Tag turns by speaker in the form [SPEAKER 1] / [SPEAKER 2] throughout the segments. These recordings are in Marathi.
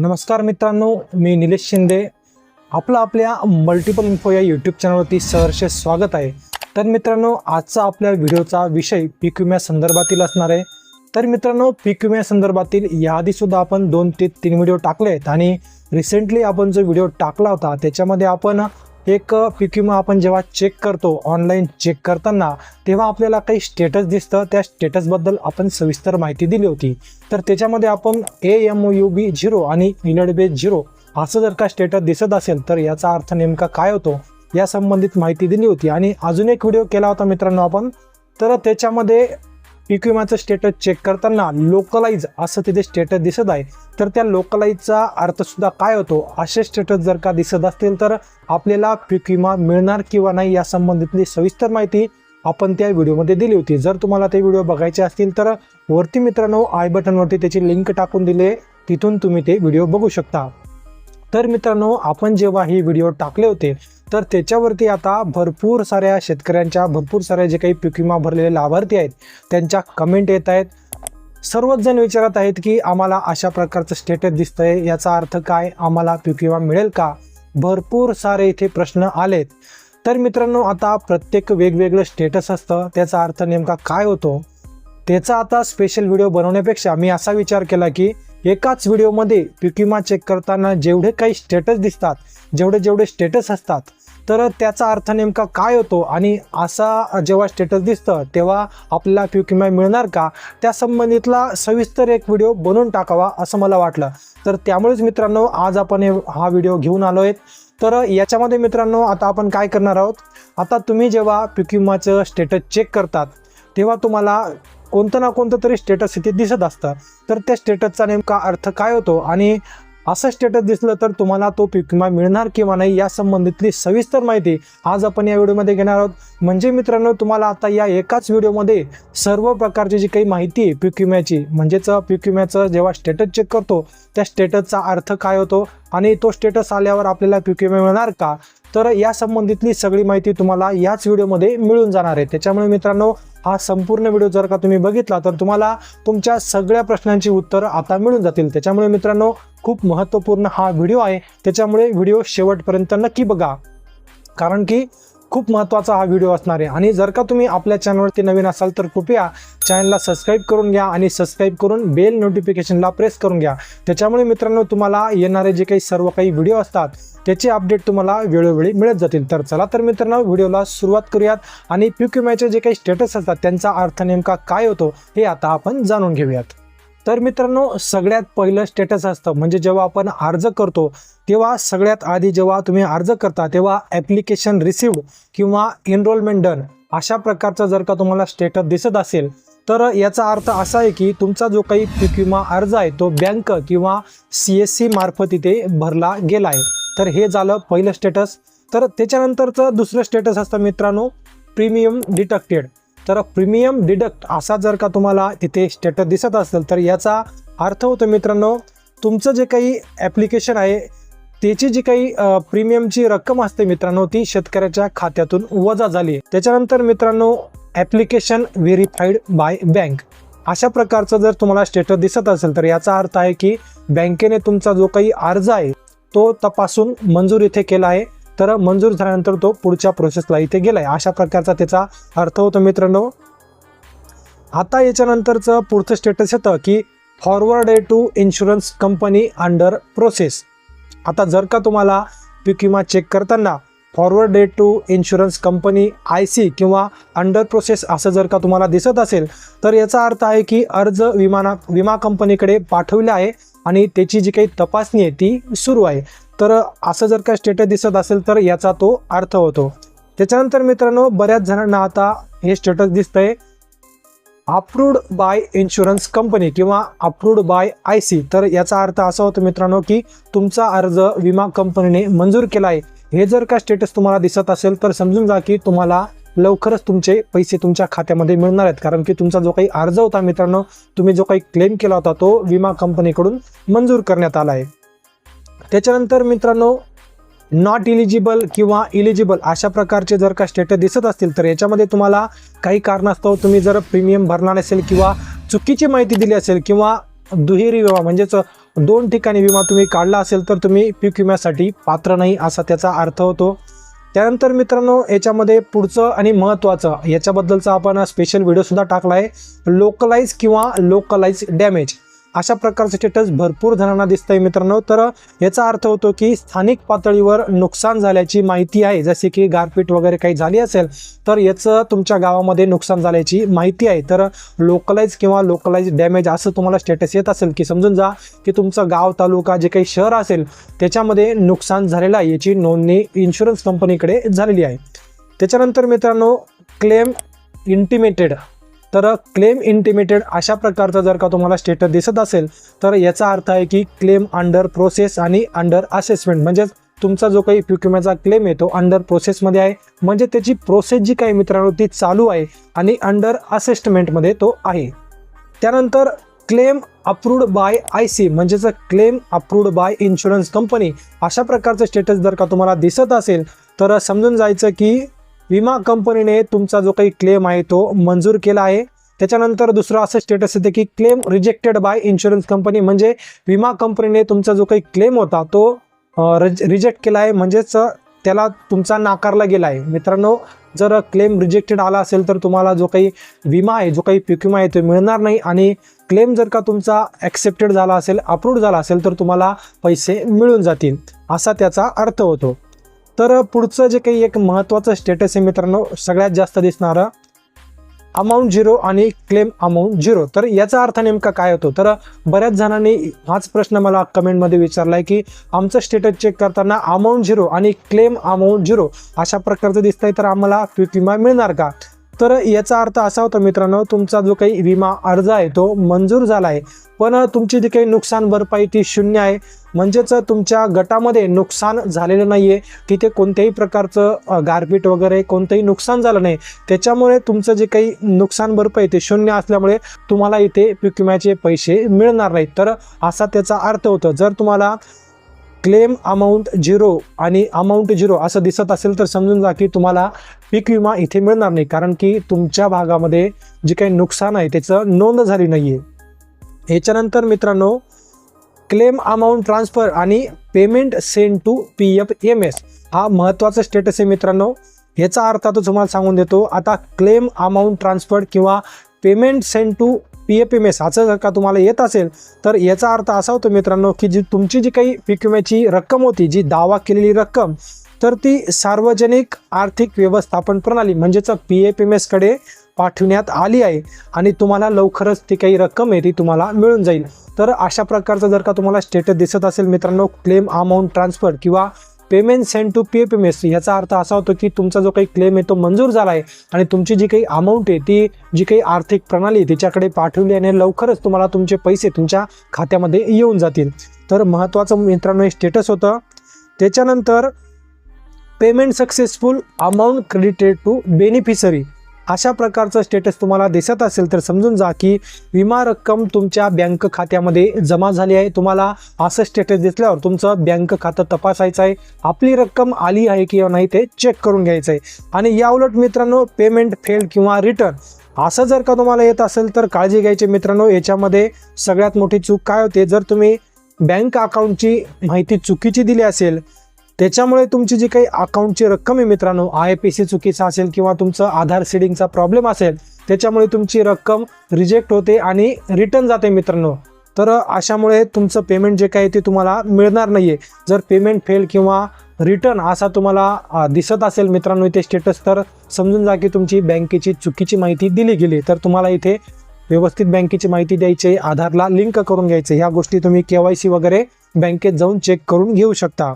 [SPEAKER 1] नमस्कार मित्रांनो मी निलेश शिंदे. आपलं आपल्या मल्टिपल इन्फो या यूट्यूब चॅनलवरती सहर्ष स्वागत आहे. तर मित्रांनो आजचा आपल्या व्हिडिओचा विषय पीक विम्या संदर्भातील असणार आहे. तर मित्रांनो पीक विम्या संदर्भातील याआधीसुद्धा आपण दोन ते तीन व्हिडिओ टाकले आहेत आणि रिसेंटली आपण जो व्हिडिओ टाकला होता त्याच्यामध्ये आपण एक पीक विमा आपण जेव्हा चेक करतो ऑनलाईन चेक करताना तेव्हा आपल्याला काही स्टेटस दिसतं. त्या स्टेटसबद्दल आपण सविस्तर माहिती दिली होती. तर त्याच्यामध्ये आपण A M U B zero आणि इलड बेस झिरो असं जर का स्टेटस दिसत असेल तर याचा अर्थ नेमका काय होतो या संबंधित माहिती दिली होती. आणि अजून एक व्हिडिओ केला होता मित्रांनो आपण. तर त्याच्यामध्ये पीक स्टेटस चेक करताना लोकलाईज असं तिथे स्टेटस दिसत आहे. तर त्या लोकलाईजचा अर्थसुद्धा काय होतो? असे स्टेटस जर का दिसत असतील तर आपल्याला पीक विमा मिळणार किंवा नाही या संबंधितली सविस्तर माहिती आपण त्या व्हिडिओमध्ये दिली होती. जर तुम्हाला ते व्हिडिओ बघायचे असतील तर वरती मित्रांनो आय बटनवरती त्याची लिंक टाकून दिले. तिथून तुम्ही ते व्हिडिओ बघू शकता. तर मित्रांनो आपण जेव्हा हे व्हिडिओ टाकले होते तर त्याच्यावरती आता भरपूर साऱ्या शेतकऱ्यांच्या भरपूर साऱ्या जे काही पीक विमा भरलेले लाभार्थी आहेत त्यांच्या कमेंट येत आहेत. सर्वच जण विचारत आहेत की आम्हाला अशा प्रकारचं स्टेटस दिसतंय याचा अर्थ काय? आम्हाला पीक विमा मिळेल का? भरपूर सारे इथे प्रश्न आलेत. तर मित्रांनो आता प्रत्येक वेगवेगळं स्टेटस असतं. त्याचा अर्थ नेमका काय होतो? त्याचा आता स्पेशल व्हिडिओ बनवण्यापेक्षा मी असा विचार केला की एकाच व्हिडिओमध्ये पीक विमा चेक करताना जेवढे काही स्टेटस दिसतात जेवढे जेवढे स्टेटस असतात तर त्याचा अर्थ नेमका काय होतो? आणि असा जेव्हा स्टेटस दिसतं तेव्हा आपल्याला पीक मिळणार का? त्या संबंधितला सविस्तर एक व्हिडिओ बनवून टाकावा असं मला वाटलं. तर त्यामुळेच मित्रांनो आज आपण हे- हा व्हिडिओ घेऊन आलो आहेत तर याच्यामध्ये मित्रांनो आता आपण काय करणार आहोत? आता तुम्ही जेव्हा पीक स्टेटस चेक करतात तेव्हा तुम्हाला कोणतं ना कोणतं तरी स्टेटस इथे दिसत असतं. तर त्या स्टेटसचा नेमका अर्थ काय होतो? आणि असं स्टेटस दिसलं तर तुम्हाला तो पीक विमा मिळणार किंवा नाही या संबंधितली सविस्तर माहिती आज आपण या व्हिडिओमध्ये घेणार आहोत. म्हणजे मित्रांनो तुम्हाला आता या एकाच व्हिडिओमध्ये सर्व प्रकारची जी काही माहिती आहे पीक विम्याची म्हणजेच पीक विम्याचं जेव्हा स्टेटस चेक करतो त्या स्टेटसचा अर्थ काय होतो आणि तो स्टेटस आल्यावर आपल्याला पीक विमा मिळणार का? तर या संबंधितली सगळी माहिती तुम्हाला याच व्हिडिओमध्ये मिळून जाणार आहे. त्याच्यामुळे मित्रांनो हा संपूर्ण व्हिडिओ जर का तुम्ही बघितला तर तुम्हाला तुमच्या सगळ्या प्रश्नांची उत्तरं आता मिळून जातील. त्याच्यामुळे मित्रांनो खूप महत्त्वपूर्ण हा व्हिडिओ आहे. त्याच्यामुळे व्हिडिओ शेवटपर्यंत नक्की बघा. कारण की खूप महत्त्वाचा हा व्हिडिओ असणार आहे. आणि जर का तुम्ही आपल्या चॅनलवरती नवीन असाल तर कृपया चॅनलला सबस्क्राईब करून घ्या आणि सबस्क्राईब करून बेल नोटिफिकेशनला प्रेस करून घ्या. त्याच्यामुळे मित्रांनो तुम्हाला येणारे जे काही सर्व काही व्हिडिओ असतात त्याचे अपडेट तुम्हाला वेळोवेळी मिळत जातील. तर चला तर मित्रांनो व्हिडिओला सुरुवात करूयात आणि पीक विम्याचे जे काही स्टेटस असतात त्यांचा अर्थ नेमका काय होतो हे आता आपण जाणून घेऊयात. तर मित्रांनो सगळ्यात पहिलं स्टेटस असतं. म्हणजे जेव्हा आपण अर्ज करतो तेव्हा सगळ्यात आधी जेव्हा तुम्ही अर्ज करता तेव्हा ॲप्लिकेशन रिसिव्ड किंवा एनरोलमेंट डन अशा प्रकारचा जर का तुम्हाला स्टेटस दिसत असेल तर याचा अर्थ असा आहे की तुमचा जो काही पीक विमा अर्ज आहे तो बँक किंवा सी एस सी मार्फत इथे भरला गेला आहे. तर हे झालं पहिलं स्टेटस तर त्याच्यानंतरचं दुसरं स्टेटस असतं मित्रांनो प्रीमियम डिटक्टेड तर प्रीमियम डिडक्ट असा जर का तुम्हाला तिथे स्टेटस दिसत असेल तर याचा अर्थ होतो मित्रांनो तुमचं जे काही ॲप्लिकेशन आहे त्याची जी काही प्रीमियमची रक्कम असते मित्रांनो ती शेतकऱ्याच्या खात्यातून वजा झाली. त्याच्यानंतर मित्रांनो ॲप्लिकेशन व्हेरीफाईड बाय बँक अशा प्रकारचं जर तुम्हाला स्टेटस दिसत असेल तर याचा अर्थ आहे की बँकेने तुमचा जो काही अर्ज आहे तो तपासून मंजूर इथे केला आहे. तर मंजूर झाल्यानंतर तो पुढच्या प्रोसेसला इथे गेलाय. अशा प्रकारचा त्याचा अर्थ होतो मित्रांनो. आता याच्यानंतरचं पुढचं स्टेटस येतं की forward to insurance company under process आता जर का तुम्हाला पीक विमा चेक करताना forwarded to insurance company I C किंवा अंडर प्रोसेस असं जर का तुम्हाला दिसत असेल तर याचा अर्थ आहे की अर्ज विमाना विमा कंपनीकडे पाठवले आहे आणि त्याची जी काही तपासणी आहे ती सुरू आहे. तर असं जर का स्टेटस दिसत असेल तर याचा तो अर्थ होतो. त्याच्यानंतर मित्रांनो बऱ्याच जणांना आता हे स्टेटस दिसतंय. अप्रूव्ड बाय इन्शुरन्स कंपनी किंवा अप्रूव्ड बाय आय सी तर याचा अर्थ असा होतो मित्रांनो की तुमचा अर्ज विमा कंपनीने मंजूर केला आहे हे जर का स्टेटस तुम्हाला दिसत असेल तर समजून जा की तुम्हाला लवकरच तुमचे पैसे तुमच्या खात्यामध्ये मिळणार आहेत. कारण की तुमचा जो काही अर्ज होता मित्रांनो तुम्ही जो काही क्लेम केला होता तो विमा कंपनीकडून मंजूर करण्यात आला आहे. त्याच्यानंतर मित्रांनो नॉट इलिजिबल किंवा इलिजिबल अशा प्रकारचे जर का स्टेटस दिसत असतील तर याच्यामध्ये तुम्हाला काही कारणास्तव तुम्ही जर प्रीमियम भरणार असेल किंवा चुकीची माहिती दिली असेल किंवा दुहेरी विमा म्हणजेच दोन ठिकाणी विमा तुम्ही काढला असेल तर तुम्ही पीक विम्यासाठी पात्र नाही असा त्याचा अर्थ होतो. त्यानंतर मित्रांनो याच्यामध्ये पुढचं आणि महत्त्वाचं याच्याबद्दलचा आपण स्पेशल व्हिडिओसुद्धा टाकला आहे लोकलाईज किंवा लोकलाईज डॅमेज अशा प्रकारचं स्टेटस भरपूर जणांना दिसतंय मित्रांनो. तर याचा अर्थ होतो की स्थानिक पातळीवर नुकसान झाल्याची माहिती आहे. जसे की गारपीट वगैरे काही झाली असेल तर याचं तुमच्या गावामध्ये नुकसान झाल्याची माहिती आहे. तर लोकलाइज किंवा लोकलाइज डॅमेज असं तुम्हाला स्टेटस येत असेल की समजून जा की तुमचं गाव तालुका जे काही शहर असेल त्याच्यामध्ये नुकसान झालेलं आहे. याची नोंदणी इन्शुरन्स कंपनीकडे झालेली आहे. त्याच्यानंतर मित्रांनो क्लेम इंटिमेटेड तर क्लेम इंटिमेटेड अशा प्रकारचा जर का तुम्हाला स्टेटस दिसत असेल तर याचा अर्थ आहे की क्लेम अंडर प्रोसेस आणि अंडर असेसमेंट म्हणजेच तुमचा जो काही पीक क्लेम आहे तो अंडर प्रोसेसमध्ये आहे. म्हणजे त्याची प्रोसेस जी काही मित्रांनो ती चालू आहे आणि अंडर असेसमेंटमध्ये तो आहे. त्यानंतर claim approved by I C म्हणजेच claim approved by insurance company अशा प्रकारचं स्टेटस जर का तुम्हाला दिसत असेल तर समजून जायचं की विमा कंपनीने तुमचा जो काही क्लेम आहे तो मंजूर केला आहे. त्याच्यानंतर दुसरं असं स्टेटस येते की claim rejected by insurance company म्हणजे विमा कंपनीने तुमचा जो काही क्लेम होता तो रिजेक्ट केला आहे. म्हणजेच त्याला तुमचा नाकारला गेला आहे. मित्रांनो जर क्लेम रिजेक्टेड आला असेल तर तुम्हाला जो काही विमा आहे जो काही पीक विमा आहे तो मिळणार नाही आणि क्लेम जर का तुमचा ॲक्सेप्टेड झाला असेल अप्रूव्ह झाला असेल तर तुम्हाला पैसे मिळून जातील. असा त्याचा अर्थ होतो. तर पुढचं जे काही एक महत्त्वाचं स्टेटस आहे मित्रांनो सगळ्यात जास्त दिसणारं अमाऊंट झिरो आणि क्लेम अमाऊंट झिरो तर याचा अर्थ नेमका काय होतो? तर बऱ्याच जणांनी हाच प्रश्न मला कमेंटमध्ये विचारला आहे की आमचं स्टेटस चेक करताना अमाऊंट झिरो आणि क्लेम अमाऊंट झिरो अशा प्रकारचं दिसतंय तर आम्हाला पीक विमा मिळणार का? तर याचा अर्थ असा होता मित्रांनो तुमचा जो काही विमा अर्ज आहे तो मंजूर झाला आहे. पण तुमची जी काही नुकसान भरपाई ती शून्य आहे. म्हणजेच तुमच्या गटामध्ये नुकसान झालेलं नाही आहे तिथे कोणत्याही प्रकारचं गारपीट वगैरे कोणतंही नुकसान झालं नाही. त्याच्यामुळे तुमचं जे काही नुकसान भरपाई ते शून्य असल्यामुळे तुम्हाला इथे पीक विम्याचे पैसे मिळणार नाहीत. तर असा त्याचा अर्थ होतो. जर तुम्हाला क्लेम अमाऊंट झिरो आणि अमाऊंट झिरो असं दिसत असेल तर समजून जा की तुम्हाला पीक विमा इथे मिळणार नाही कारण की तुमच्या भागामध्ये जे काही नुकसान आहे त्याचं नोंद झाली नाही आहे याच्यानंतर मित्रांनो क्लेम अमाऊंट ट्रान्सफर आणि payment send to P F M S हा महत्त्वाचा स्टेटस आहे मित्रांनो. याचा अर्थ तो तुम्हाला सांगून देतो आता क्लेम अमाऊंट ट्रान्सफर किंवा payment send to P F M S असं जर का तुम्हाला येत असेल तर याचा अर्थ असा होतो मित्रांनो की जी तुमची जी काही पीक विम्याची रक्कम होती जी दावा केलेली रक्कम तर ती सार्वजनिक आर्थिक व्यवस्थापन प्रणाली म्हणजेच पी एफ एम एसकडे पाठवण्यात आली आहे आणि तुम्हाला लवकरच ती काही रक्कम आहे ती तुम्हाला मिळून जाईल. तर अशा प्रकारचं जर का तुम्हाला स्टेटस दिसत असेल मित्रांनो क्लेम अमाऊंट ट्रान्सफर किंवा payment send to P F M S याचा अर्थ असा होतो की तुमचा जो काही क्लेम आहे तो मंजूर झाला आहे आणि तुमची जी काही अमाऊंट आहे ती जी काही आर्थिक प्रणाली आहे तिच्याकडे पाठवली आणि लवकरच तुम्हाला तुमचे पैसे तुमच्या खात्यामध्ये येऊन जातील. तर महत्त्वाचं मित्रांनो हे स्टेटस होतं. त्याच्यानंतर payment successful amount credited to beneficiary अशा प्रकारचं स्टेटस तुम्हाला दिसत असेल तर समजून जा की विमा रक्कम तुमच्या बँक खात्यामध्ये जमा झाली आहे. तुम्हाला असं स्टेटस दिसल्यावर तुमचं बँक खातं तपासायचं आहे. आपली रक्कम आली आहे किंवा नाही ते चेक करून घ्यायचं आहे. आणि याउलट मित्रांनो पेमेंट फेल किंवा रिटर्न असं जर का तुम्हाला येत असेल तर काळजी घ्यायची मित्रांनो. याच्यामध्ये सगळ्यात मोठी चूक काय होते? जर तुम्ही बँक अकाउंटची माहिती चुकीची दिली असेल त्याच्यामुळे तुमची जी काही अकाउंटची रक्कम आहे मित्रांनो आय पी सी चुकीचा असेल किंवा तुमचं आधार सीडिंगचा प्रॉब्लेम असेल त्याच्यामुळे तुमची रक्कम रिजेक्ट होते आणि रिटर्न जाते मित्रांनो. तर अशामुळे तुमचं पेमेंट जे काही ते तुम्हाला मिळणार नाही आहे जर पेमेंट फेल किंवा रिटर्न असा तुम्हाला दिसत असेल मित्रांनो इथे स्टेटस तर समजून जा की तुमची बँकेची चुकीची माहिती दिली गेली. तर तुम्हाला इथे व्यवस्थित बँकेची माहिती द्यायची आहे आधारला लिंक करून घ्यायचं. ह्या गोष्टी तुम्ही के वाय सी वगैरे बँकेत जाऊन चेक करून घेऊ शकता.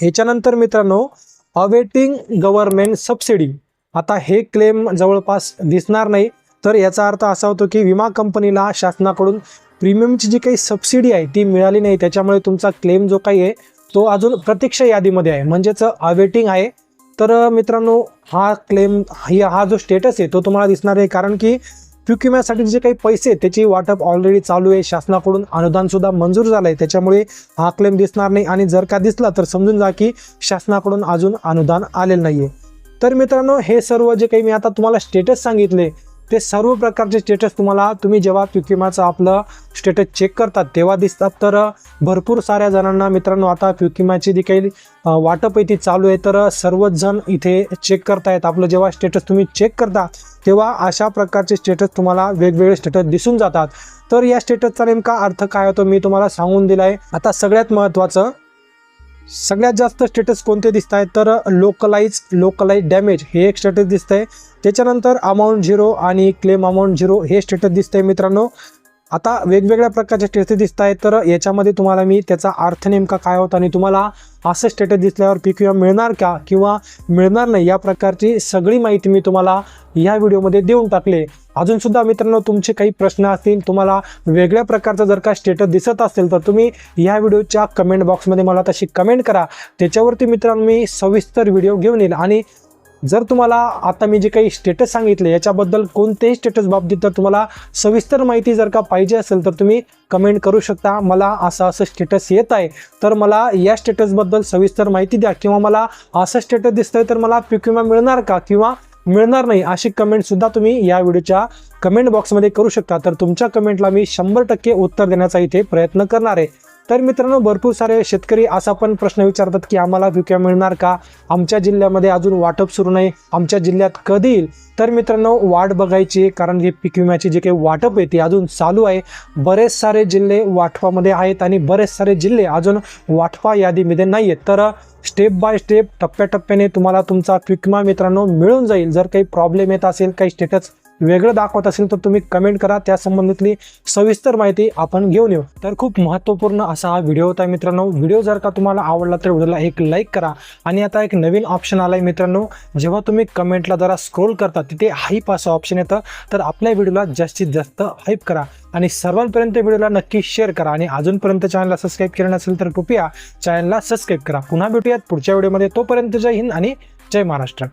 [SPEAKER 1] याच्यानंतर मित्रांनो अवेटिंग गव्हर्नमेंट सबसिडी आता हे क्लेम जवळपास दिसणार नाही. तर याचा अर्थ असा होतो की विमा कंपनीला शासनाकडून प्रीमियमची जी काही सबसिडी आहे ती मिळाली नाही. त्याच्यामुळे तुमचा क्लेम जो काही आहे तो अजून प्रतीक्षा यादीमध्ये आहे. म्हणजेच अवेटिंग आहे. तर मित्रांनो हा क्लेम हा जो स्टेटस आहे तो तुम्हाला दिसणार आहे. कारण की पीक विम्यासाठी जे काही पैसे त्याची वाटप ऑलरेडी चालू आहे. शासनाकडून अनुदान सुद्धा मंजूर झालं आहे त्याच्यामुळे हा क्लेम दिसणार नाही. आणि जर का दिसला तर समजून जा की शासनाकडून अजून अनुदान आलेलं नाही आहे तर मित्रांनो हे सर्व जे काही मी आता तुम्हाला स्टेटस सांगितले ते सर्व प्रकारचे स्टेटस तुम्हाला तुम्ही जेव्हा पीक विम्याचं आपलं स्टेटस चेक करतात तेव्हा दिसतात. तर भरपूर साऱ्या जणांना मित्रांनो आता पीक विम्याची जी काही वाटप आहे ती चालू आहे तर सर्वच जण इथे चेक करतायत. आपलं जेव्हा स्टेटस तुम्ही चेक करता तेव्हा अशा प्रकारचे स्टेटस तुम्हाला वेगवेगळे स्टेटस दिसून जातात. तर या स्टेटसचा नेमका अर्थ काय होतो मी तुम्हाला सांगून दिला आहे आता सगळ्यात महत्त्वाचं सगळ्यात जास्त स्टेटस कोणते दिसत आहेत तर लोकलाईज लोकलाईज डॅमेज हे एक स्टेटस दिसतंय. त्याच्यानंतर अमाऊंट झिरो आणि क्लेम अमाऊंट झिरो हे स्टेटस दिसतंय मित्रांनो. आता वेगवेगळ्या प्रकारचे स्टेटस दिसत आहेत तर याच्यामध्ये तुम्हाला मी त्याचा अर्थ नेमका काय होता आणि तुम्हाला असं स्टेटस दिसल्यावर पीक विमा मिळणार का किंवा मिळणार नाही या प्रकारची सगळी माहिती मी तुम्हाला या व्हिडिओमध्ये देऊन टाकले. अजून सुद्धा मित्रांनो तुमचे काही प्रश्न असतील तुम्हाला वेगळ्या प्रकारचा जर का स्टेटस दिसत असेल तर तुम्ही या व्हिडिओच्या कमेंट बॉक्समध्ये मला तशी कमेंट करा. त्याच्यावरती मित्रांनो मी सविस्तर व्हिडिओ घेऊन येईल. आणि जर तुम्हाला आता मी जे काही स्टेटस सांगितले याच्याबद्दल कोणतेही स्टेटस बाबतीत तर तुम्हाला सविस्तर माहिती जर का पाहिजे असेल तर तुम्ही कमेंट करू शकता. मला असं असं स्टेटस येत आहे. तर मला या स्टेटसबद्दल सविस्तर माहिती द्या. किंवा मला असं स्टेटस दिसतंय तर मला पीक विमा मिळणार का? किंवा मिळणार नाही अशी कमेंटसुद्धा तुम्ही या व्हिडिओच्या कमेंट बॉक्समध्ये करू शकता. तर तुमच्या कमेंटला मी शंभर टक्के उत्तर देण्याचा इथे प्रयत्न करणार आहे. तर मित्रांनो भरपूर सारे शेतकरी असा पण प्रश्न विचारतात की आम्हाला पीक मिळणार का? आमच्या जिल्ह्यामध्ये अजून वाटप सुरू नाही. आमच्या जिल्ह्यात कधी येईल? तर मित्रांनो वाट बघायची कारण की पीक विम्याची जे काही वाटप आहे ती अजून चालू आहे. बरेच सारे जिल्हे वाटपामध्ये आहेत आणि बरेच सारे जिल्हे अजून वाटपा यादीमध्ये नाही आहेत. तर स्टेप बाय स्टेप टप्प्याटप्प्याने तुम्हाला तुमचा पीक विमा मित्रांनो मिळून जाईल. जर काही प्रॉब्लेम येत असेल काही स्टेटस वेगळं दाखवत असेल तर तुम्ही कमेंट करा. त्या संबंधितली सविस्तर माहिती आपण घेऊन येऊ. तर खूप महत्त्वपूर्ण असा हा व्हिडिओ होता मित्रांनो. व्हिडिओ जर का तुम्हाला आवडला तर व्हिडिओला एक लाईक करा. आणि आता एक नवीन ऑप्शन आला आहे मित्रांनो. जेव्हा तुम्ही कमेंटला जरा स्क्रोल करता तिथे हाईप असं ऑप्शन येतं. तर आपल्या व्हिडिओला जास्तीत जास्त हाईप करा. आणि सर्वांपर्यंत व्हिडिओला नक्की शेअर करा. आणि अजूनपर्यंत चॅनलला सबस्क्राईब केलं नसेल तर कृपया चॅनलला सबस्क्राईब करा. पुन्हा भेटूयात पुढच्या व्हिडिओमध्ये तोपर्यंत जय हिंद आणि जय महाराष्ट्र.